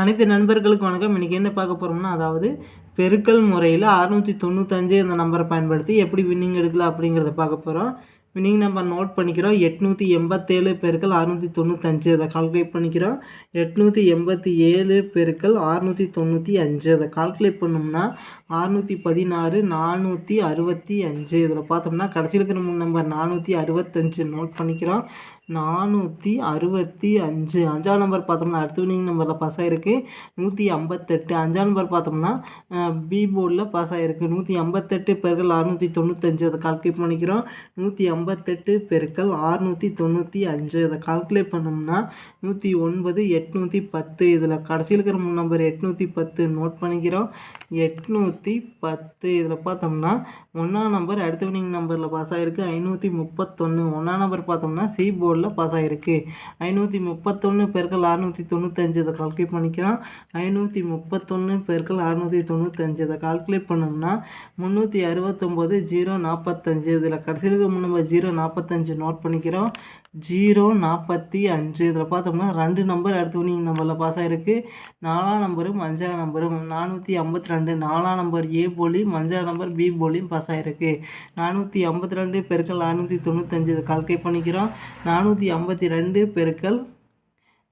அனைத்து நண்பர்களுக்கும் வணக்கம். இன்றைக்கி என்ன பார்க்க போகிறோம்னா அதாவது பெருக்கல் முறையில் அறுநூற்றி தொண்ணூத்தஞ்சு இந்த நம்பரை பயன்படுத்தி எப்படி வின்னிங் எடுக்கலாம் அப்படிங்கிறத பார்க்க போகிறோம் வின்னிங் நம்பர் நோட் பண்ணிக்கிறோம். எட்நூற்றி எண்பத்தேழு பெருக்கள் அறுநூற்றி தொண்ணூத்தஞ்சு அதை கால்குலேட் பண்ணிக்கிறோம். எட்நூற்றி எண்பத்தி ஏழு பெருக்கள் அறுநூற்றி தொண்ணூற்றி அஞ்சு அதை கால்குலேட் பண்ணோம்னா அறுநூற்றி பதினாறு நானூற்றி அறுபத்தி அஞ்சு இதில் பார்த்தோம்னா கடைசியில் இருக்கிற மூணு நம்பர் நானூற்றி அறுபத்தஞ்சு நோட் பண்ணிக்கிறோம். நானூற்றி அறுபத்தி அஞ்சு. அஞ்சாம் நம்பர் பார்த்தோம்னா அடுத்த வினிங் நம்பரில் பாஸ் ஆகிருக்கு நூற்றி ஐம்பத்தெட்டு. அஞ்சாம் நம்பர் பார்த்தோம்னா பி போர்டில் பாஸ் ஆகிருக்கு நூற்றி ஐம்பத்தெட்டு பெருக்கள் அறுநூற்றி தொண்ணூத்தஞ்சு. அதை கால்குலேட் பண்ணிக்கிறோம். நூற்றி ஐம்பத்தெட்டு பெருக்கள் அறுநூற்றி தொண்ணூற்றி அஞ்சு. அதை கால்குலேட் பண்ணோம்னா நூற்றி ஒன்பது எட்நூற்றி பத்து. இதில் கடைசியில் இருக்கிற மூணு நம்பர் எட்நூற்றி பத்து. நோட் பண்ணிக்கிறோம். எட்நூற்றி பத்து. இதில் பார்த்தோம்னா ஒன்றாம் நம்பர் அடுத்த வினிங் நம்பரில் பாஸ் ஆகிருக்கு ஐநூற்றி முப்பத்தொன்று ஒன்றாம் நம்பர் பார்த்தோம்னா சி போர்டு போர்டில் பாஸ் ஆகிருக்கு ஐநூற்றி முப்பத்தொன்று பெருக்கள் அறுநூற்றி தொண்ணூத்தஞ்சு இதை கால்குலேட் பண்ணிக்கலாம். ஐநூற்றி முப்பத்தொன்று பெருக்கள் அறுநூற்றி தொண்ணூத்தஞ்சு இதை கால்குலேட் பண்ணோம்னா முந்நூற்றி அறுபத்தொம்போது ஜீரோ நாற்பத்தஞ்சு இதில் கடைசியில் நம்ம ஜீரோ நாற்பத்தஞ்சு நோட் பண்ணிக்கிறோம். ஜீரோ நாற்பத்தி அஞ்சு. இதில் பார்த்தோம்னா ரெண்டு நம்பர் அடுத்து வினிங் நம்பரில் பாஸ் ஆகிருக்கு நாலாம் நம்பரும் அஞ்சாம் நம்பரும் நானூற்றி ஐம்பத்தி ரெண்டு. நாலாம் நம்பர் ஏ போலியும் அஞ்சாம் நம்பர் பி போலியும் பாஸ் ஆகிருக்கு நானூற்றி ஐம்பத்தி ரெண்டு பெருக்கள் அறுநூற்றி தொண்ணூத்தஞ்சு இதை கால்குலேட் பண்ணிக்கிறோம். நானூற்றி ஐம்பத்தி ரெண்டு பெருக்கல்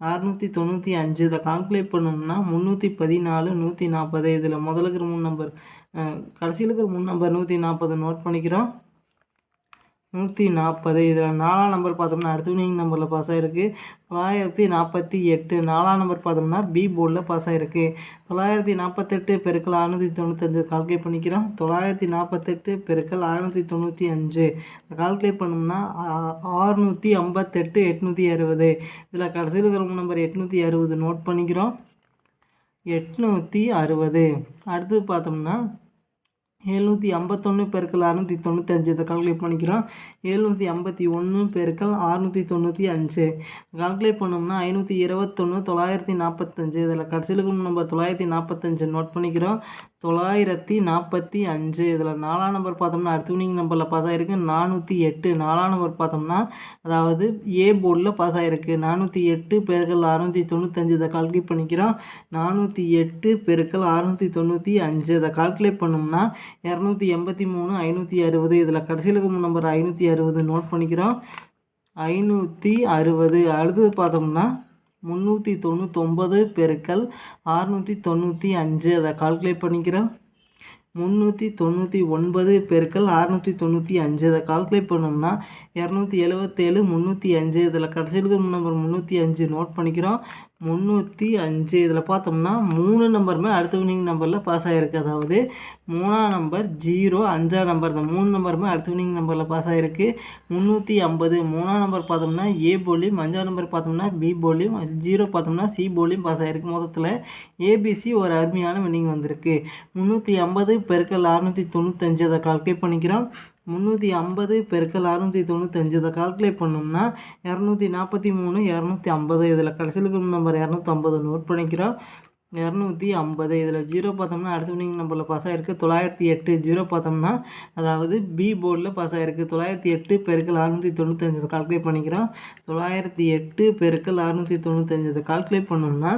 அறுநூற்றி தொண்ணூற்றி அஞ்சு. இதை கால்குலேட் பண்ணோம்னா முந்நூற்றி பதினாலு நூற்றி நாற்பது இதில் முதலுக்கு மூணு நம்பர் கடைசியில் இருக்கிற மூணு நம்பர் நூற்றி நாற்பது நோட் பண்ணிக்கிறோம். நூற்றி நாற்பது இதில் நாலாம் நம்பர் பார்த்தோம்னா அடுத்த வினிங் நம்பரில் பாஸ் ஆகிருக்கு தொள்ளாயிரத்தி நாற்பத்தி எட்டு நாலாம் நம்பர் பார்த்தோம்னா பி போர்டில் பாஸ் ஆகிருக்கு தொள்ளாயிரத்தி நாற்பத்தெட்டு பெருக்கள் அறுநூற்றி தொண்ணூத்தஞ்சு கால்குலேட் பண்ணிக்கிறோம். தொள்ளாயிரத்தி நாற்பத்தெட்டு பெருக்கள் அறுநூற்றி தொண்ணூற்றி அஞ்சு. கால்குலேட் பண்ணோம்னா ஆறுநூற்றி ஐம்பத்தெட்டு எட்நூற்றி அறுபது. இதில் கடைசியில் இருக்கிற நம்பர் எட்நூற்றி அறுபது நோட் பண்ணிக்கிறோம். எட்நூற்றி அறுபது. அடுத்தது பார்த்தோம்னா எழுநூற்றி ஐம்பத்தொன்று பெருக்கள் அறுநூற்றி தொண்ணூத்தஞ்சு. இதை கால்குலேட் பண்ணிக்கிறோம். எழுநூற்றி ஐம்பத்தி ஒன்று பெருக்கள் அறுநூற்றி தொண்ணூற்றி அஞ்சு கால்குலேட் பண்ணோம்னா ஐநூற்றி இருபத்தொன்று தொள்ளாயிரத்தி நாற்பத்தஞ்சு இதில் கடைசியில் நம்ம தொள்ளாயிரத்தி நாற்பத்தஞ்சு நோட் பண்ணிக்கிறோம். தொள்ளாயிரத்தி நாற்பத்தி அஞ்சு. இதில் நாலாம் நம்பர் பார்த்தோம்னா அடுத்த வினிங் நம்பரில் பாஸ் ஆகிருக்கு நானூற்றி எட்டு. நாலாம் நம்பர் பார்த்தோம்னா அதாவது ஏ போர்டில் பாஸ் ஆகிருக்கு நானூற்றி எட்டு பெருக்கள் அறுநூற்றி தொண்ணூத்தஞ்சு. இதை கால்குலேட் பண்ணிக்கிறோம். நானூற்றி எட்டு பெருக்கள் அறுநூற்றி தொண்ணூற்றி அஞ்சு. இதை கால்குலேட் பண்ணோம்னா இரநூத்தி எண்பத்தி மூணு ஐநூற்றி அறுபது. இதில் கடைசியில் இருக்கும் நம்பர் ஐநூற்றி அறுபது. நோட் பண்ணிக்கிறோம். ஐநூற்றி அறுபது. அடுத்தது பார்த்தோம்னா முந்நூற்றி தொண்ணூத்தொம்பது பெருக்கல் ஆறுநூற்றி தொண்ணூற்றி அஞ்சு. அதை கால்குலேட் பண்ணிக்கிறோம் முந்நூற்றி தொண்ணூற்றி ஒன்பது பெருக்கல் அறுநூற்றி தொண்ணூற்றி அஞ்சு. அதை கால்குலேட் பண்ணோம்னா இரநூத்தி எழுபத்தேழு முந்நூற்றி அஞ்சு. இதில் கடைசியில் நம்பர் முந்நூற்றி அஞ்சு. நோட் பண்ணிக்கிறோம். முந்நூற்றி அஞ்சு. இதில் பார்த்தோம்னா மூணு நம்பருமே அடுத்த வினிங் நம்பரில் பாஸ் ஆகிருக்கு அதாவது மூணாம் நம்பர் ஜீரோ அஞ்சாம் நம்பர் இந்த மூணு நம்பருமே அடுத்த வினிங் நம்பரில் பாஸ் ஆகிருக்கு முந்நூற்றி ஐம்பது. மூணாம் நம்பர் பார்த்தோம்னா ஏ போலியும் அஞ்சாம் நம்பர் பார்த்தோம்னா பி போலியும் ஜீரோ பார்த்தோம்னா சி போலியும் பாஸ் ஆகிருக்கு மொத்தத்தில் ஏபிசி ஒரு அருமையான வினிங் வந்திருக்கு. முந்நூற்றி ஐம்பது பெருக்கல் அறுநூற்றி தொண்ணூத்தஞ்சு. அதை கால்குலேட் பண்ணிக்கிறோம். முந்நூற்றி ஐம்பது பெருக்கல் அறுநூற்றி தொண்ணூத்தஞ்சு. இதை கால்குலேட் பண்ணோம்னா இரநூத்தி நாற்பத்தி மூணு இரநூத்தி ஐம்பது. இதில் கடைசியில் நம்பர் இரநூத்தம்பது நோட் பண்ணிக்கிறோம். இரநூத்தி ஐம்பது. இதில் ஜீரோ பார்த்தோம்னா அடுத்த வினிங் நம்பரில் பாஸ் ஆகிருக்கு தொள்ளாயிரத்தி எட்டு. ஜீரோ பார்த்தோம்னா அதாவது பி போர்டில் பாஸ் ஆகிருக்கு தொள்ளாயிரத்தி எட்டு பெருக்கள் அறுநூற்றி தொண்ணூத்தஞ்சு. கால்குலேட் பண்ணிக்கிறோம். தொள்ளாயிரத்தி எட்டு பெருக்கள் அறுநூற்றி தொண்ணூத்தஞ்சு. கால்குலேட் பண்ணோம்னா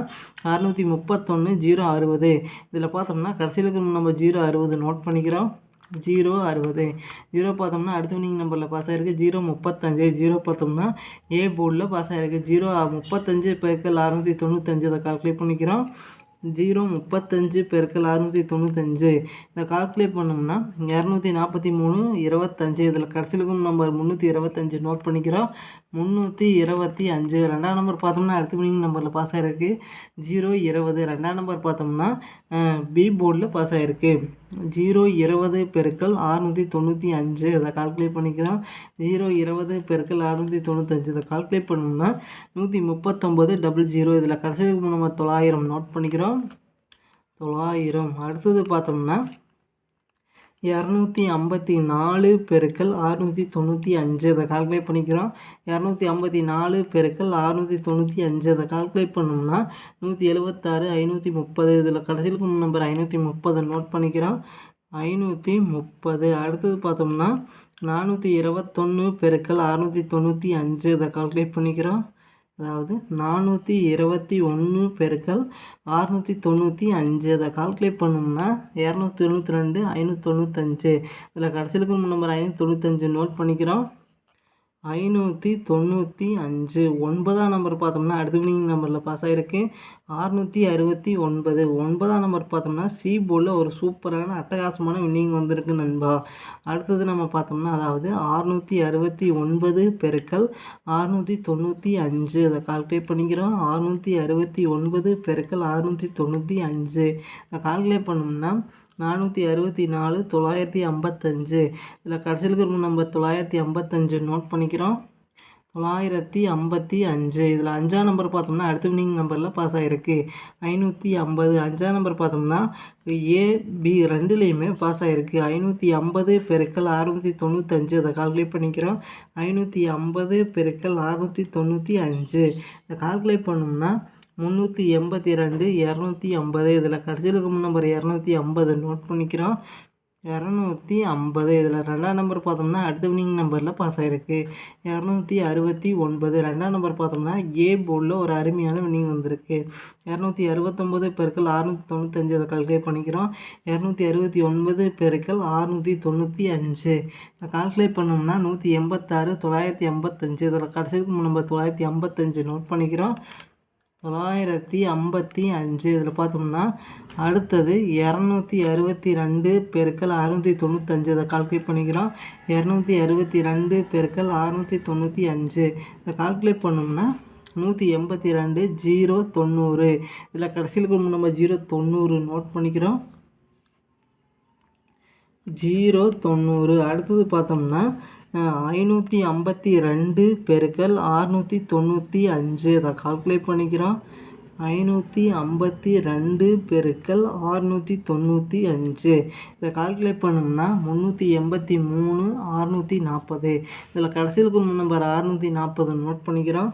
அறுநூற்றி முப்பத்தொன்று ஜீரோ அறுபது. இதில் பார்த்தோம்னா கடைசியில் நம்ம ஜீரோ அறுபது நோட் பண்ணிக்கிறோம். ஜீரோ அறுபது. ஜீரோ பார்த்தோம்னா அடுத்த வினிங் நம்பரில் பாஸ் ஆகிருக்கு ஜீரோ முப்பத்தஞ்சு. ஜீரோ பார்த்தோம்னா ஏ போர்டில் பாஸ் ஆகிருக்கு ஜீரோ முப்பத்தஞ்சு பெருக்கள் அறுநூற்றி தொண்ணூத்தஞ்சு. அதை கால்குலேட் பண்ணிக்கிறோம். ஜீரோ முப்பத்தஞ்சு பெருக்கள் அறுநூற்றி தொண்ணூத்தஞ்சு. இதை கால்குலேட் பண்ணோம்னா இரநூத்தி நாற்பத்தி மூணு இருபத்தஞ்சு. இதில் கடைசிலுக்கும் நம்பர் முந்நூற்றி இருபத்தஞ்சு. நோட் பண்ணிக்கிறோம். முந்நூற்றி இருபத்தி அஞ்சு. ரெண்டாம் நம்பர் பார்த்தோம்னா அடுத்த மீனிங் நம்பரில் பாஸ் ஆகிருக்கு ஜீரோ இருபது. ரெண்டாம் நம்பர் பார்த்தோம்னா பி போர்டில் பாஸ் ஆகிருக்கு ஜீரோ இருபது பெருக்கள் ஆறுநூற்றி தொண்ணூற்றி அஞ்சு. இதை கால்குலேட் பண்ணிக்கிறோம். ஜீரோ இருபது பெருக்கள் அறுநூற்றி தொண்ணூத்தஞ்சு. இதை கால்குலேட் பண்ணோம்னா நூற்றி முப்பத்தொம்பது டபுள் ஜீரோ இதில் கடைசி நம்ம தொள்ளாயிரம். நோட் பண்ணிக்கிறோம். தொள்ளாயிரம். அடுத்தது பார்த்தோம்னா இரநூத்தி ஐம்பத்தி நாலு பெருக்கள் அறுநூற்றி தொண்ணூற்றி அஞ்சு அதை கால்குலேட் பண்ணிக்கிறோம். இரநூத்தி ஐம்பத்தி நாலு பெருக்கள் அறுநூற்றி தொண்ணூற்றி அஞ்சு அதை கால்குலேட் பண்ணோம்னா நூற்றி எழுபத்தாறு ஐநூற்றி முப்பது இதில் கடைசியில் நம்பர் ஐநூற்றி முப்பது நோட் பண்ணிக்கிறோம். ஐநூற்றி முப்பது. அடுத்தது பார்த்தோம்னா நானூற்றி இருபத்தொன்று பெருக்கள் அறுநூற்றி தொண்ணூற்றி அஞ்சு இதை கால்குலேட் பண்ணிக்கிறோம். அதாவது நானூற்றி இருபத்தி ஒன்று பெருக்கள் அறுநூற்றி தொண்ணூற்றி அஞ்சு. அதை கால்குலேட் பண்ணோம்னா இரநூத்தி தொண்ணூற்றி ரெண்டு ஐநூற்றி தொண்ணூத்தஞ்சு. இதில் கடைசியில் இருக்கிற நம்பர் ஐநூற்றி தொண்ணூத்தஞ்சு நோட் பண்ணிக்கிறோம். ஐநூற்றி தொண்ணூற்றி அஞ்சு. ஒன்பதாம் நம்பர் பார்த்தோம்னா அடுத்த வினிங் நம்பரில் பாஸ் ஆகிருக்கு ஆறுநூற்றி அறுபத்தி ஒன்பது. ஒன்பதாம் நம்பர் பார்த்தோம்னா சி போர்டில் ஒரு சூப்பரான அட்டகாசமான வின்னிங் வந்திருக்கு நண்பா. அடுத்தது நம்ம பார்த்தோம்னா அதாவது ஆறுநூற்றி அறுபத்தி ஒன்பது பெருக்கல் ஆறுநூற்றி தொண்ணூற்றி அஞ்சு. அதை கால்குலேட் பண்ணிக்கிறோம். ஆறுநூற்றி அறுபத்தி ஒன்பது பெருக்கல் ஆறுநூற்றி தொண்ணூற்றி அஞ்சு. அதை கால்குலேட் பண்ணோம்னா நானூற்றி அறுபத்தி நாலு தொள்ளாயிரத்தி ஐம்பத்தஞ்சு. இதில் கடைசியில் இருக்கிற நம்பர் தொள்ளாயிரத்தி ஐம்பத்தஞ்சு நோட் பண்ணிக்கிறோம். தொள்ளாயிரத்தி ஐம்பத்தி அஞ்சு. இதில் அஞ்சாம் நம்பர் பார்த்தோம்னா அடுத்த வினிங் நம்பரில் பாஸ் ஆகிருக்கு ஐநூற்றி ஐம்பது. அஞ்சாம் நம்பர் பார்த்தோம்னா ஏ பி ரெண்டுலேயுமே பாஸ் ஆகிருக்கு ஐநூற்றி ஐம்பது பெருக்கல் அறுநூற்றி தொண்ணூத்தஞ்சு. அதை கால்குலேட் பண்ணிக்கிறோம். ஐநூற்றி ஐம்பது பெருக்கல் அறுநூற்றி தொண்ணூற்றி அஞ்சு. இதை கால்குலேட் பண்ணோம்னா முந்நூற்றி எண்பத்தி ரெண்டு இரநூத்தி ஐம்பது. இதில் கடைசியில் இருக்கும் நம்பர் இரநூத்தி ஐம்பது நோட் பண்ணிக்கிறோம். இரநூத்தி ஐம்பது. இதில் ரெண்டாம் நம்பர் பார்த்தோம்னா அடுத்த வினிங் நம்பரில் பாஸ் ஆகிருக்கு இரநூத்தி அறுபத்தி ஒன்பது. ரெண்டாம் நம்பர் பார்த்தோம்னா ஏ போர்டில் ஒரு அருமையான வினிங் வந்திருக்கு. இரநூத்தி அறுபத்தொம்போது பெருக்கள் அறுநூற்றி தொண்ணூத்தஞ்சு அதை கால்குலேட் பண்ணிக்கிறோம். இரநூத்தி அறுபத்தி ஒன்பது பெருக்கள் அறுநூற்றி தொண்ணூற்றி அஞ்சு. இதை கால்குலேட் பண்ணோம்னா நூற்றி எண்பத்தாறு தொள்ளாயிரத்தி எண்பத்தஞ்சு. இதில் கடைசிக்கு நம்பர் தொள்ளாயிரத்தி ஐம்பத்தஞ்சு நோட் பண்ணிக்கிறோம். தொள்ளாயிரத்தி ஐம்பத்தி அஞ்சு இதில் பார்த்தோம்னா அடுத்தது இரநூத்தி அறுபத்தி ரெண்டு பெருக்கல் அறுநூற்றி தொண்ணூத்தஞ்சு இதை கால்குலேட் பண்ணிக்கிறோம். இரநூத்தி அறுபத்தி ரெண்டு பெருக்கள் அறுநூற்றி தொண்ணூற்றி அஞ்சு இதை கால்குலேட் பண்ணோம்னா நூற்றி எண்பத்தி ரெண்டு ஜீரோ தொண்ணூறு. இதில் கடைசியில் நம்ம ஜீரோ தொண்ணூறு நோட் பண்ணிக்கிறோம். ஜீரோ தொண்ணூறு. அடுத்தது பார்த்தோம்னா ஐநூற்றி ஐம்பத்தி ரெண்டு பெருக்கல் ஆறுநூற்றி தொண்ணூற்றி அஞ்சு. அதை கால்குலேட் பண்ணிக்கிறோம். ஐநூற்றி ஐம்பத்தி ரெண்டு பெருக்கல் ஆறுநூற்றி தொண்ணூற்றி அஞ்சு. இதை கால்குலேட் பண்ணோம்னா முந்நூற்றி எண்பத்தி மூணு ஆறுநூற்றி நாற்பது. இதில் கடைசியில் குடும்ப நம்பர் அறுநூற்றி நாற்பது நோட் பண்ணிக்கிறோம்.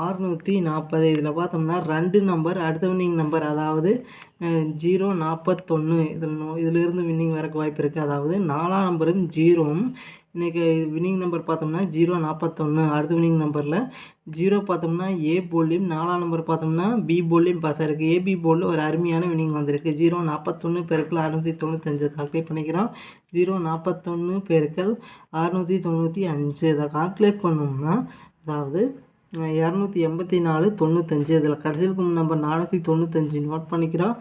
ஆறுநூற்றி நாற்பது. இதில் பார்த்தோம்னா ரெண்டு நம்பர் அடுத்த வின்னிங் நம்பர் அதாவது ஜீரோ நாற்பத்தொன்று இதில் நோ இதிலிருந்து வின்னிங் வரக்கு வாய்ப்பு இருக்குது அதாவது நாலாம் நம்பரும் ஜீரோவும் இன்றைக்கி வினிங் நம்பர் பார்த்தோம்னா ஜீரோ நாற்பத்தொன்று அடுத்த வினிங் நம்பரில் ஜீரோ பார்த்தோம்னா ஏ போல்லையும் நாலாம் நம்பர் பார்த்தோம்னா பி போல்லையும் பாஸ் ஆகிருக்கு ஏபி போலில் ஒரு அருமையான வினிங் வந்திருக்கு. ஜீரோ நாற்பத்தொன்று பெருக்கள் அறுநூற்றி தொண்ணூத்தஞ்சு. கால்குலேட் பண்ணிக்கிறோம். ஜீரோ நாற்பத்தொன்று பெருக்கள் அறுநூற்றி தொண்ணூற்றி அஞ்சு. இதை கால்குலேட் பண்ணோம்னா அதாவது இரநூத்தி எண்பத்தி நாலு தொண்ணூத்தஞ்சு. இதில் கடைசியில் நம்பர் நானூற்றி தொண்ணூத்தஞ்சு. நோட் பண்ணிக்கிறோம்.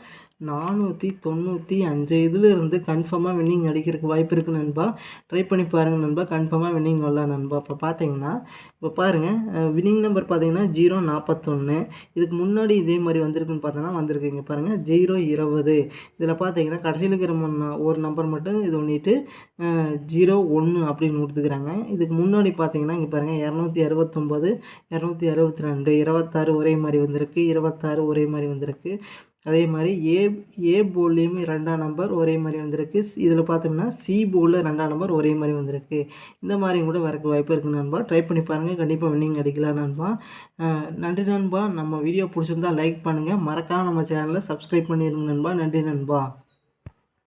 நானூற்றி தொண்ணூற்றி அஞ்சு. இதில் இருந்து கன்ஃபார்மாக வின்னிங் அடிக்கிறதுக்கு வாய்ப்பு இருக்குது நண்பா. ட்ரை பண்ணி பாருங்கள் நண்பா. கன்ஃபார்மாக வின்னிங் வரலாம் நண்பா. இப்போ பார்த்தீங்கன்னா இப்போ பாருங்கள் வின்னிங் நம்பர் பார்த்தீங்கன்னா ஜீரோ நாற்பத்தொன்று இதுக்கு முன்னாடி இதே மாதிரி வந்திருக்குன்னு பார்த்தோன்னா வந்திருக்குங்க. பாருங்கள் ஜீரோ இருபது. இதில் பார்த்தீங்கன்னா கடைசியில் இருக்கிற ஒரு நம்பர் மட்டும் இது பண்ணிட்டு ஜீரோ ஒன்று அப்படின்னு கொடுத்துக்கிறாங்க. இதுக்கு முன்னாடி பார்த்தீங்கன்னா இங்கே பாருங்கள் இரநூத்தி அறுபத்தொம்போது இரநூத்தி அறுபத்தி ரெண்டு இருபத்தாறு ஒரே மாதிரி வந்திருக்கு இருபத்தாறு ஒரே மாதிரி வந்திருக்கு. அதே மாதிரி ஏ ஏ போல்லையும் ரெண்டாம் நம்பர் ஒரே மாதிரி வந்திருக்கு. இதில் பார்த்தோம்னா சி போர்டில் ரெண்டாம் நம்பர் ஒரே மாதிரி வந்திருக்கு. இந்த மாதிரி கூட வரக்கு வாய்ப்பு இருக்குது நண்பா. ட்ரை பண்ணி பாருங்கள் கண்டிப்பாக வின்னிங் அடிக்கலாம் நண்பா. நன்றி நண்பா. நம்ம வீடியோ பிடிச்சிருந்தா லைக் பண்ணுங்கள் மறக்காமல் நம்ம சேனலை சப்ஸ்கிரைப் பண்ணிடுங்க நண்பா. நன்றி நண்பா.